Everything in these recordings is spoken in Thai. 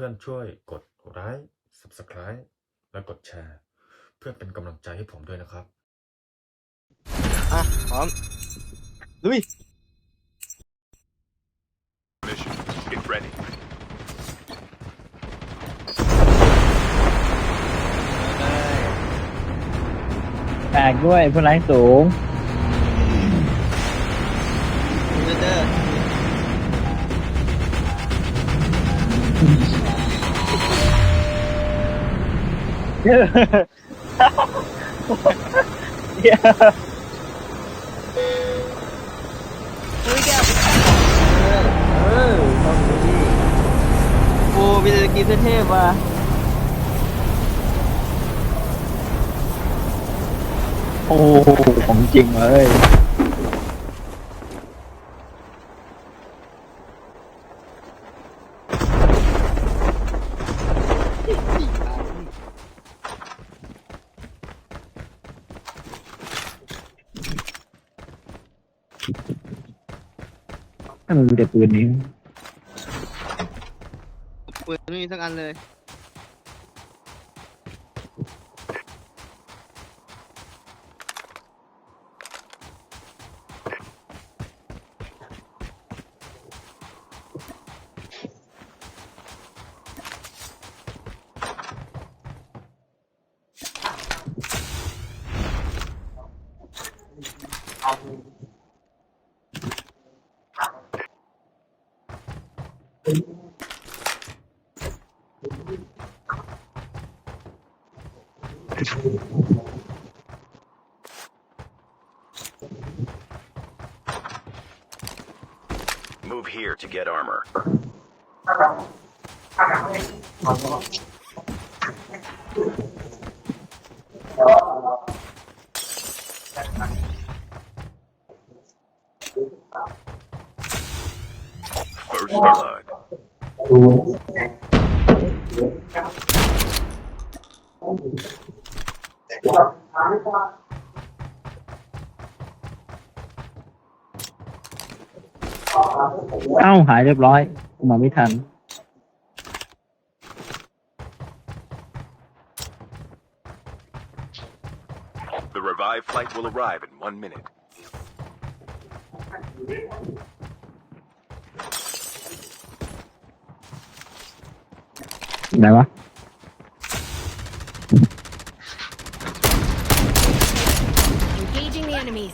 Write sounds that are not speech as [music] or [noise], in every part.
พื่อนๆช่วยกดไลค์ Subscribe และกดแชร์ เพื่อเป็นกำลังใจให้ผมด้วยนะครับ อะพร้อมลุย Mission. Get ready. แตกด้วยผู้ร้ายสูง เออต้องดูดิโอ้มีแต่กินเทพว่ะ โอ้โหของจริงเลย มันมีแต่ปืนนี้ปืนไม่มีสักอันเลย Move here to get armor. First blood. เอ้าหายเรียบร้อยมาไม่ทัน The revived flight will arrive in one minute. ไหนวะ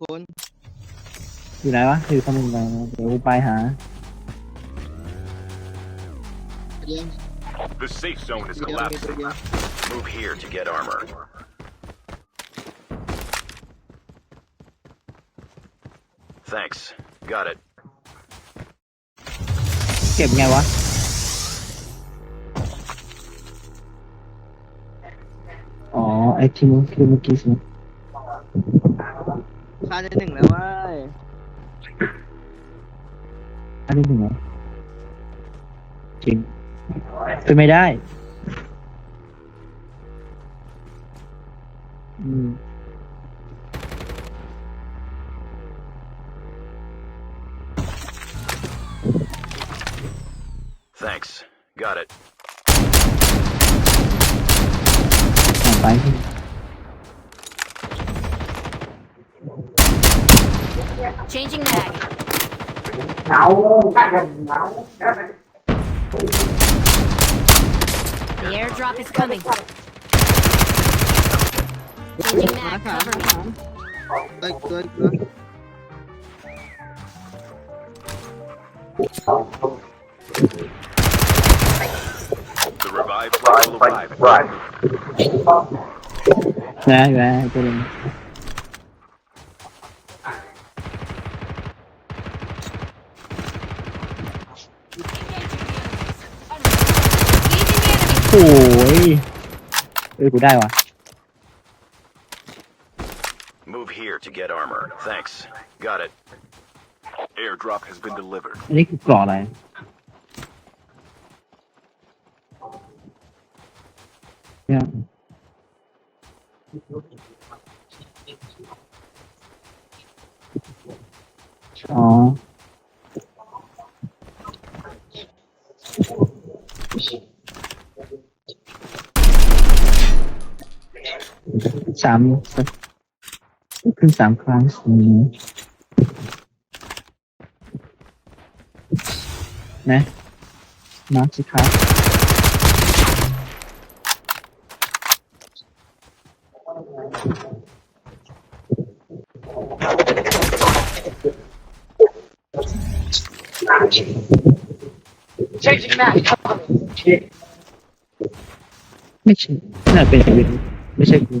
วยิงคนอยู่ไหนวะอยู่ข้างบนกันเดี๋ยวกูไปหา เดียว The safe zone is เดียวมีตัว collapsing. เดียว Move here to get armor. Thanks. Got it. เก็บไงวะ อ๋อไอที่มันคือเมื่อกี้สิค่า ได้หนึ่งแล้วเว้ยอันนี้ถึงไหนจริงเป็นไม่ได้ อืม Thanks. Got it. ต่อไป Changing mag. The airdrop is coming. Changing mag, cover me. Like, like, like. The revived will arrive. Right, right. เอ้ยกูได้ว่ะ Move here to get armor. Thanks. Got it. Airdrop has been delivered. อันนี้คือกรออะไรเนี่ย สามขึ้นสามครั้งอืมนะมาสิครับไม่ใช่น่าเป็นอย่างอื่นไม่ใช่กู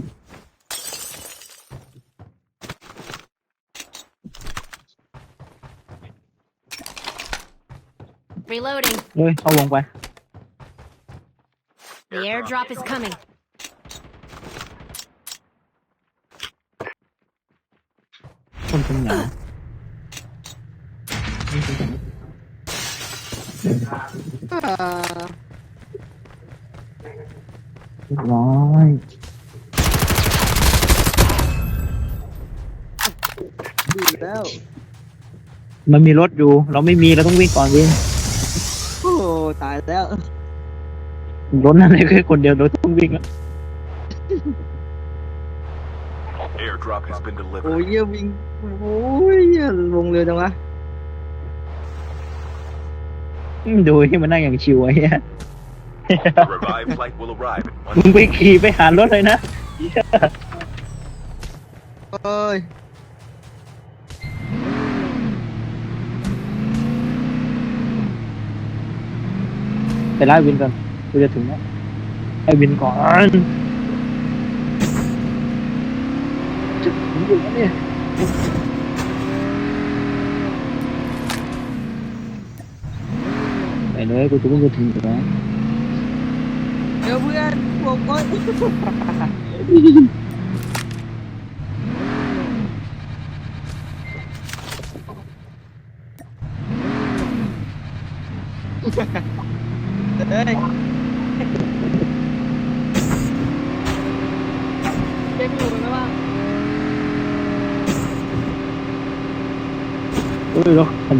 Reloading. เฮ้ยเข้าวงไป The airdrop is coming. คนตรงไหนเรียบร้อย ดีแล้ว มันมีรถอยู่ เราไม่มีเราต้องวิ่งก่อนวิ่ง โอ้ ตายแล้วรถนั่นเลยแค่คนเดียวเราต้องวิ่งอะ Airdrop has been โอ้ย delivered. เยี่ยวิ่งโอ้ยเยี่ยวงเร็วจังวะอืมดูที่มันนั่งอย่างชิวไอ้เหี้ย The revived flight will arrive in one มึงไปขี่ไปหารถเลยนะ เอ้ย ไปไล่วินก่อนกูจะถึงแล้วไอ้วินก่อนจะถึงอยู่แล้วเนี่ยไปเลยกูจะเพิ่งจะถึงอยู่แล้ว เดี๋ยวเพื่อนบวก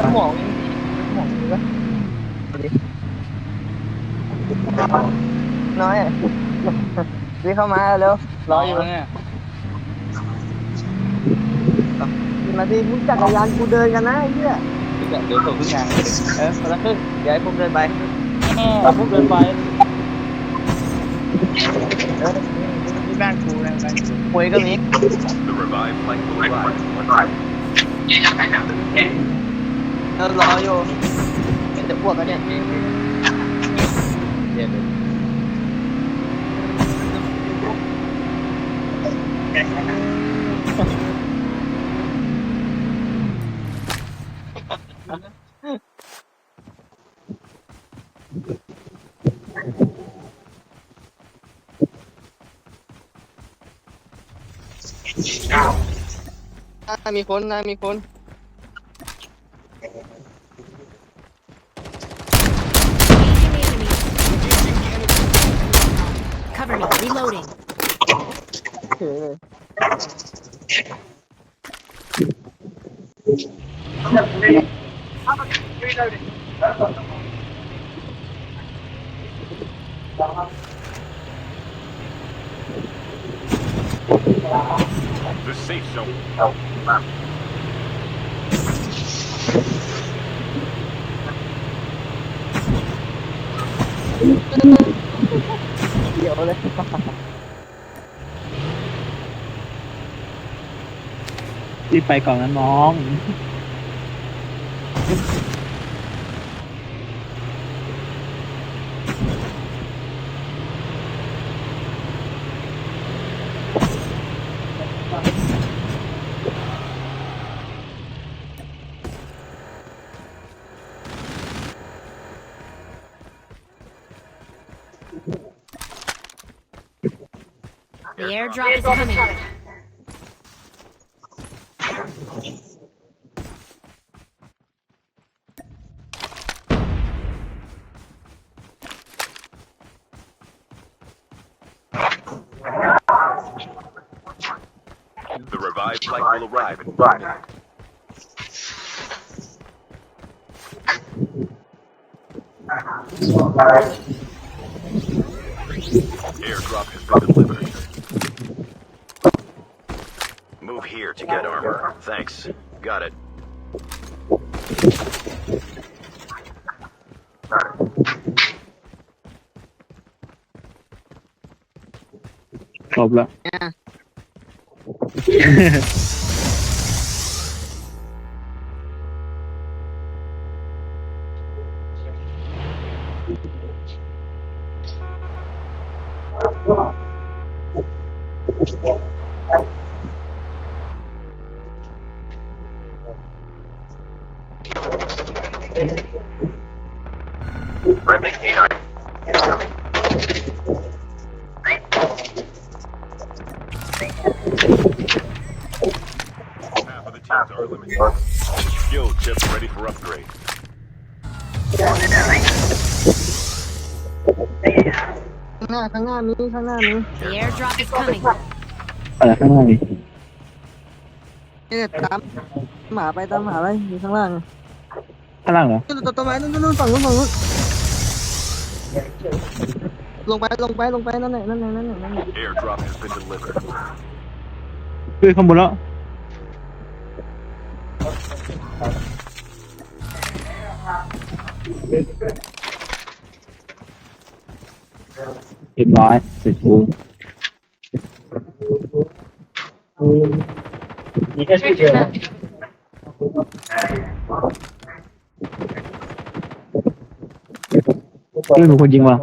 สมองสมองดีปะดิน้อยอะวิ่งเข้ามาเร็วรออยู่เนี่ยมาดิมึงจักรยานกูเดินกันนะไอ้เหี้ยเดี๋ยวส่งทุกอย่างเออคนละครึ่งเดี๋ยวให้ผมเดินไปผมเดินไปที่บ้านกูนะบ้านกูหวยก็มี เรารออยู่เห็นแต่พวกแล้วเนี่ยเดี๋ยว มีคนนะมีคน Engaging the enemy. Cover me. Reloading. เฉยเลย The safe zone. เดี๋ยวเลยรีบไปก่อนนะน้อง airdrop is coming. The revived flight will arrive in one minute. Airdrop has been delivered. Move here to get armor. Thanks. Got it. จบ [laughs] Skill chips ready for upgrade. ข้างหน้าข้างหน้ามีข้างหน้ามี The airdrop is coming. อะไรข้างหน้านี่ เนี่ยตามหมาไปตามหมาไปอยู่ข้างล่าง ข้างล่างเหรอ นู่นต้นต้นไม้นู่นนู่นฝั่งนู้นฝั่งนู้นลงไปลงไปลงไปนั่นไหนนั่นไหนนั่นไหนนั่นไหน Airdrop has been delivered. ขึ้นข้างบนแล้ว เรียบร้อยเสร็จกูมีแค่ชื่อเดียวเรื่องของคนยิงว่ะ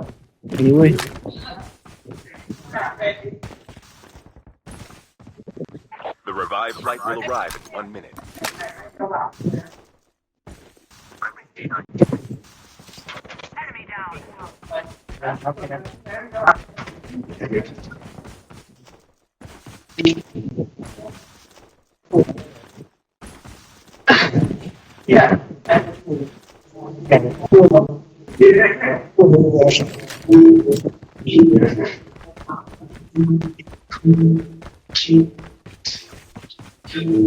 นี่เว้ย The revived flight will arrive in one minute. Yeah.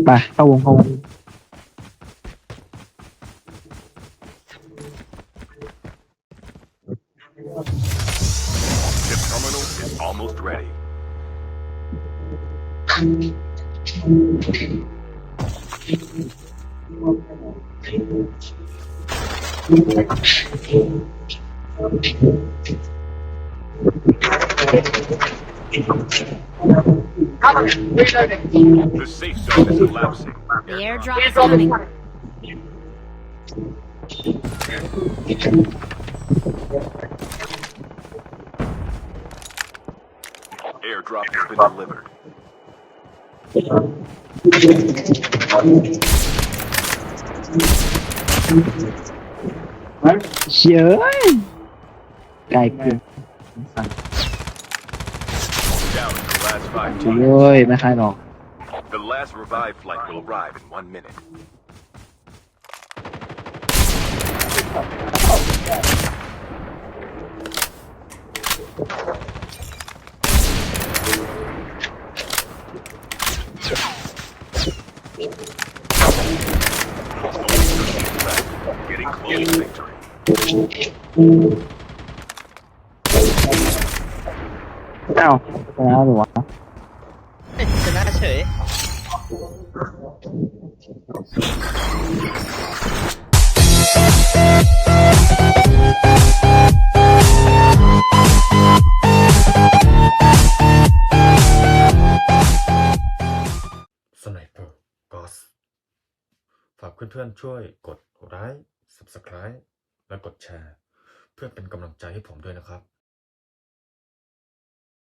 ไปเข้าวงเข้าวง The safe zone is elapsing. The airdrop is coming. Airdrop has been delivered. เชยไกลเกิน Down to the last five เฮ้ยไม่คายหรอก The last revive flight will arrive in one minute. เอ้าชนะหรือวะชนะเฉยสไนเปอร์กอสฝากเพื่อนๆช่วยกดไลค์ subscribe และกดแชร์ เพื่อเป็นกำลังใจให้ผมด้วยนะครับ